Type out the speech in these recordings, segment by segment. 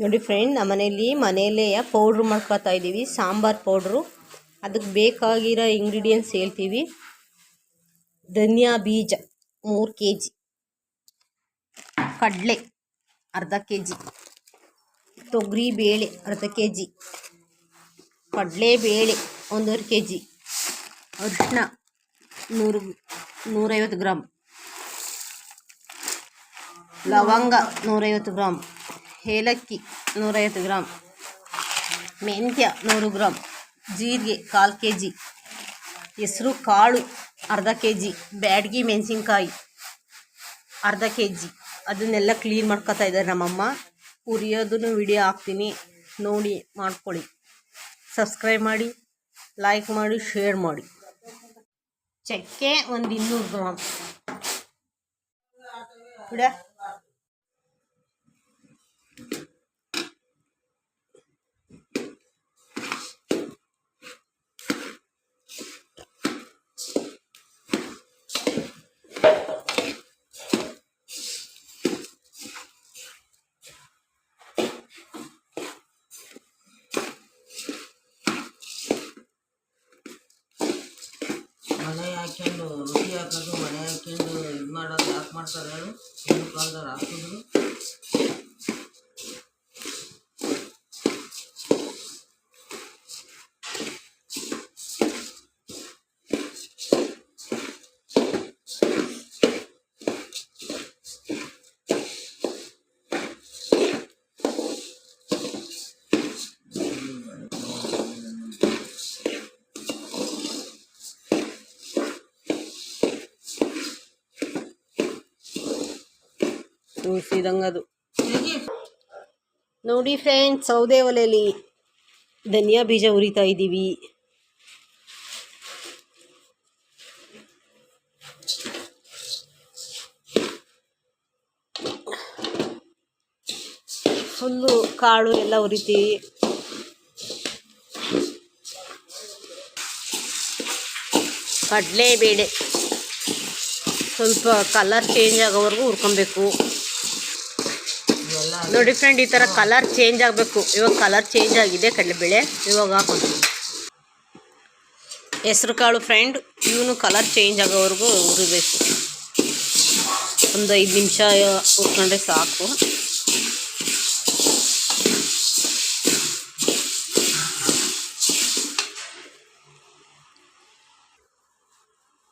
ನೋಡಿ ಫ್ರೆಂಡ್ ನಮ್ಮ ಮನೆಯಲ್ಲಿ ಮನೆಯಲ್ಲೇ ಪೌಡ್ರ್ ಮಾಡ್ಕೊತಾ ಇದ್ದೀವಿ, ಸಾಂಬಾರ್ ಪೌಡ್ರು ಅದಕ್ಕೆ ಬೇಕಾಗಿರೋ ಇಂಗ್ರೀಡಿಯೆಂಟ್ಸ್ ಹೇಳ್ತೀವಿ. ಧನಿಯಾ ಬೀಜ, ಮೂರು ಕೆ ಜಿ ಕಡಲೆ, ಅರ್ಧ ಕೆ ಜಿ ತೊಗರಿ ಬೇಳೆ, ಅರ್ಧ ಕೆ ಜಿ ಕಡಲೆ ಬೇಳೆ, ಒಂದೂವರೆ ಕೆ ಜಿ ಅರಿಶಿನ ನೂರು, ನೂರೈವತ್ತು ಗ್ರಾಮ್ ಲವಂಗ, ನೂರೈವತ್ತು ಗ್ರಾಮ್ ಏಲಕ್ಕಿ ನೂರೈವತ್ತು ಗ್ರಾಮ್ ಮೆಂತ್ಯ ನೂರು ಗ್ರಾಮ್ ಜೀರಿಗೆ ಕಾಲು ಕೆ ಜಿ ಹೆಸರು ಕಾಳು ಅರ್ಧ ಕೆ ಜಿ ಬ್ಯಾಡಗಿ ಮೆಣಸಿನ್ಕಾಯಿ ಅರ್ಧ ಕೆ ಜಿ ಅದನ್ನೆಲ್ಲ ಕ್ಲೀನ್ ಮಾಡ್ಕೊತಾ ಇದ್ದಾರೆ ನಮ್ಮಮ್ಮ. ಹುರಿಯೋದನ್ನು ವಿಡಿಯೋ ಹಾಕ್ತೀನಿ. ನೋಡಿ, ಮಾಡ್ಕೊಳ್ಳಿ. ಸಬ್ಸ್ಕ್ರೈಬ್ ಮಾಡಿ ಲೈಕ್ ಮಾಡಿ ಶೇರ್ ಮಾಡಿ. ಚಕ್ಕೆ ಒಂದು ಇನ್ನೂರು ಗ್ರಾಮ್ ಬಿಡ ಮನೆ ಹಾಕ್ಯಂಡು ರುಚಿ ಹಾಕೋದು ಮನೆ ಹಾಕ್ಯಂಡು ಇದು ಮಾಡೋದು ಯಾಕೆ ಮಾಡ್ತಾರೆ ಹೇಳು? ಹಿಂದಿನ ಕಾಲದವ್ರು ಹಾಕಿದ್ರು ಅದು ನೋಡಿ ಫ್ರೆಂಡ್ಸ್ ಸೌದೆ ಒಲೆಯಲ್ಲಿ ಧನಿಯಾ ಬೀಜ ಹುರಿತಾ ಇದ್ದೀವಿ. ಫುಲ್ಲು ಕಾಳು ಎಲ್ಲ ಹುರಿತೀವಿ. ಕಡಲೆಬೇಳೆ. ಸ್ವಲ್ಪ ಕಲರ್ ಚೇಂಜ್ ಆಗೋವರೆಗೂ ಹುರ್ಕೊಬೇಕು. ನೋಡಿ ಫ್ರೆಂಡ್ ಈ ಥರ ಕಲರ್ ಚೇಂಜ್ ಆಗಬೇಕು. ಇವಾಗ ಕಲರ್ ಚೇಂಜ್ ಆಗಿದೆ ಕಡಲೆಬೇಳೆ ಇವಾಗ ಹಾಕೊಂಡು ಹೆಸ್ರು ಕಾಳು ಫ್ರೆಂಡ್ ಇವನು ಕಲರ್ ಚೇಂಜ್ ಆಗೋವರೆಗೂ ಹುರಿಬೇಕು. ಒಂದು ಐದು ನಿಮಿಷ ಹುರ್ಕೊಂಡ್ರೆ ಸಾಕು.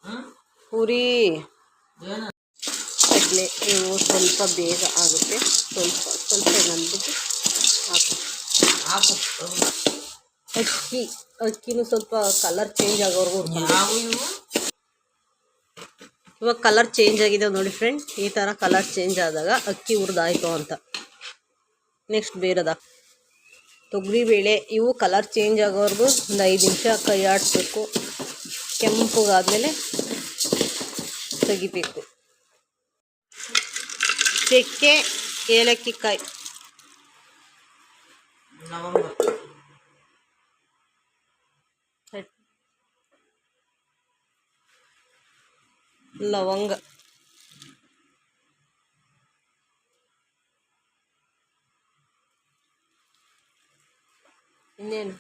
ಹಾಂ ಏನು ಇವು ಸ್ವಲ್ಪ ಬೇಗ ಆಗುತ್ತೆ. ಸ್ವಲ್ಪ ಸ್ವಲ್ಪ ನಂಬಿಟ್ಟು ಹಾಕು. ಹಾಕುತ್ತೆ ಅಕ್ಕಿ ಅಕ್ಕಿನೂ ಸ್ವಲ್ಪ ಕಲರ್ ಚೇಂಜ್ ಆಗೋವರೆಗೂ ಇವಾಗ ಕಲರ್ ಚೇಂಜ್ ಆಗಿದೆ ನೋಡಿ ಫ್ರೆಂಡ್ ಈ ಥರ ಕಲರ್ ಚೇಂಜ್ ಆದಾಗ ಅಕ್ಕಿ ಹುರಿದಾಯ್ತು ಅಂತ. ನೆಕ್ಸ್ಟ್ ಬೇರೆದ? ತೊಗರಿ ಬೇಳೆ ಇವು ಕಲರ್ ಚೇಂಜ್ ಆಗೋವರೆಗೂ ಒಂದು ಐದು ನಿಮಿಷ ಕೈ ಆಡಿಸ್ಬೇಕು ಕೆಂಪಗಾದ್ಮೇಲೆ ತೆಗಿಬೇಕು. ಚಕ್ಕೆ ಏಲಕ್ಕಿ ಕಾಯಿ ಲವಂಗ. ಇನ್ನೇನು?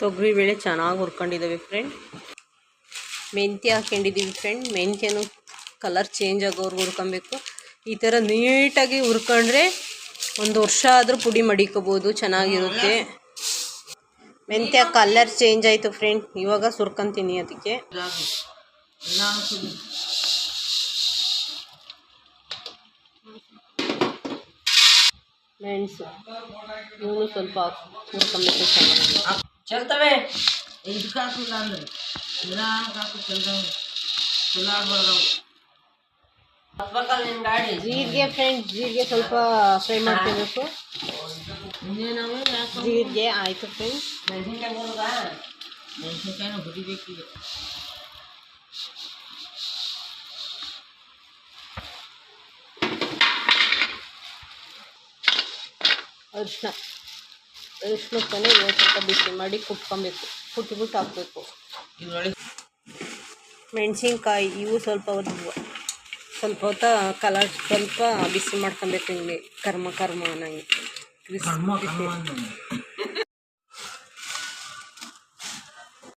ತೊಗರಿ ಬೇಳೆ ಚೆನ್ನಾಗಿ ಹುರ್ಕೊಂಡಿದ್ದಾವೆ ಫ್ರೆಂಡ್ ಮೆಂತ್ಯ ಹಾಕೊಂಡಿದ್ದೀವಿ ಫ್ರೆಂಡ್ ಮೆಂತ್ಯನೂ ಕಲರ್ ಚೇಂಜ್ ಆಗೋರ್ಗೆ ಹುರ್ಕೊಬೇಕು. ಈ ಥರ ನೀಟಾಗಿ ಹುರ್ಕೊಂಡ್ರೆ ಒಂದು ವರ್ಷ ಆದರೂ ಪುಡಿ ಮಡಿಕೋಬೋದು, ಚೆನ್ನಾಗಿರುತ್ತೆ. ಮೆಂತ್ಯ ಕಲರ್ ಚೇಂಜ್ ಆಯಿತು ಫ್ರೆಂಡ್ ಇವಾಗ ಸುರ್ಕೊಂತೀನಿ ಅದಕ್ಕೆ. ಮೆಣಸು ಇವನು ಸ್ವಲ್ಪ ಚೆಲ್ತವೆ. ಇದಕ್ಕೆ ಹಾಕಿಲ್ಲ ಜೀರಿಗೆ ಫ್ರೆಂಡ್ ಜೀರಿಗೆ ಸ್ವಲ್ಪ ಫ್ರೈ ಮಾಡ್ಕೋಬೇಕು. ಇನ್ನೇನವೆ ಯಾಕೆ ಜೀರಿಗೆ ಆಯಿತು ಫ್ರೆಂಡ್ ಮೆಣಸಿನ್ಕಾಯಿ ಬರೋದ ಮೆಣಸಿನ್ಕಾಯಿನ ಹುರಿಬೇಕೀಗ ಅರಿಶಿನ ಅರಿಶಿನಕ್ಕನೆ ಇವತ್ತು ಸ್ವಲ್ಪ ಬಿಸಿ ಮಾಡಿ ಕುಟ್ಕೊಬೇಕು. ಕುಟ್ಬಿಟ್ಟು ಹಾಕಬೇಕು. ಇದ್ರೊಳಗೆ ಮೆಣಸಿನ್ಕಾಯಿ ಇವು ಸ್ವಲ್ಪ ಉದ್ವು ಸ್ವಲ್ಪ ಹೊತ್ತ ಕಲರ್ ಸ್ವಲ್ಪ ಬಿಸಿ ಮಾಡ್ಕೊಬೇಕು ಹಿಂಗೆ. ಕರ್ಮ ಕರ್ಮ ಅನ್ನಂಗೆ.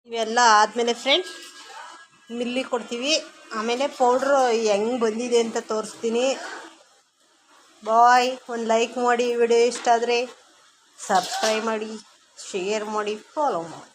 ಇವೆಲ್ಲ ಆದಮೇಲೆ ಫ್ರೆಂಡ್ಸ್ ಮಿಲ್ಲಿ ಕೊಡ್ತೀವಿ. ಆಮೇಲೆ ಪೌಡ್ರು ಹೆಂಗೆ ಬಂದಿದೆ ಅಂತ ತೋರಿಸ್ತೀನಿ. ಬಾಯ್ ಒಂದು ಲೈಕ್ ಮಾಡಿ ವಿಡಿಯೋ ಇಷ್ಟ ಆದರೆ ಸಬ್ಸ್ಕ್ರೈಬ್ ಮಾಡಿ ಶೇರ್ ಮಾಡಿ ಫಾಲೋ ಮಾಡಿ.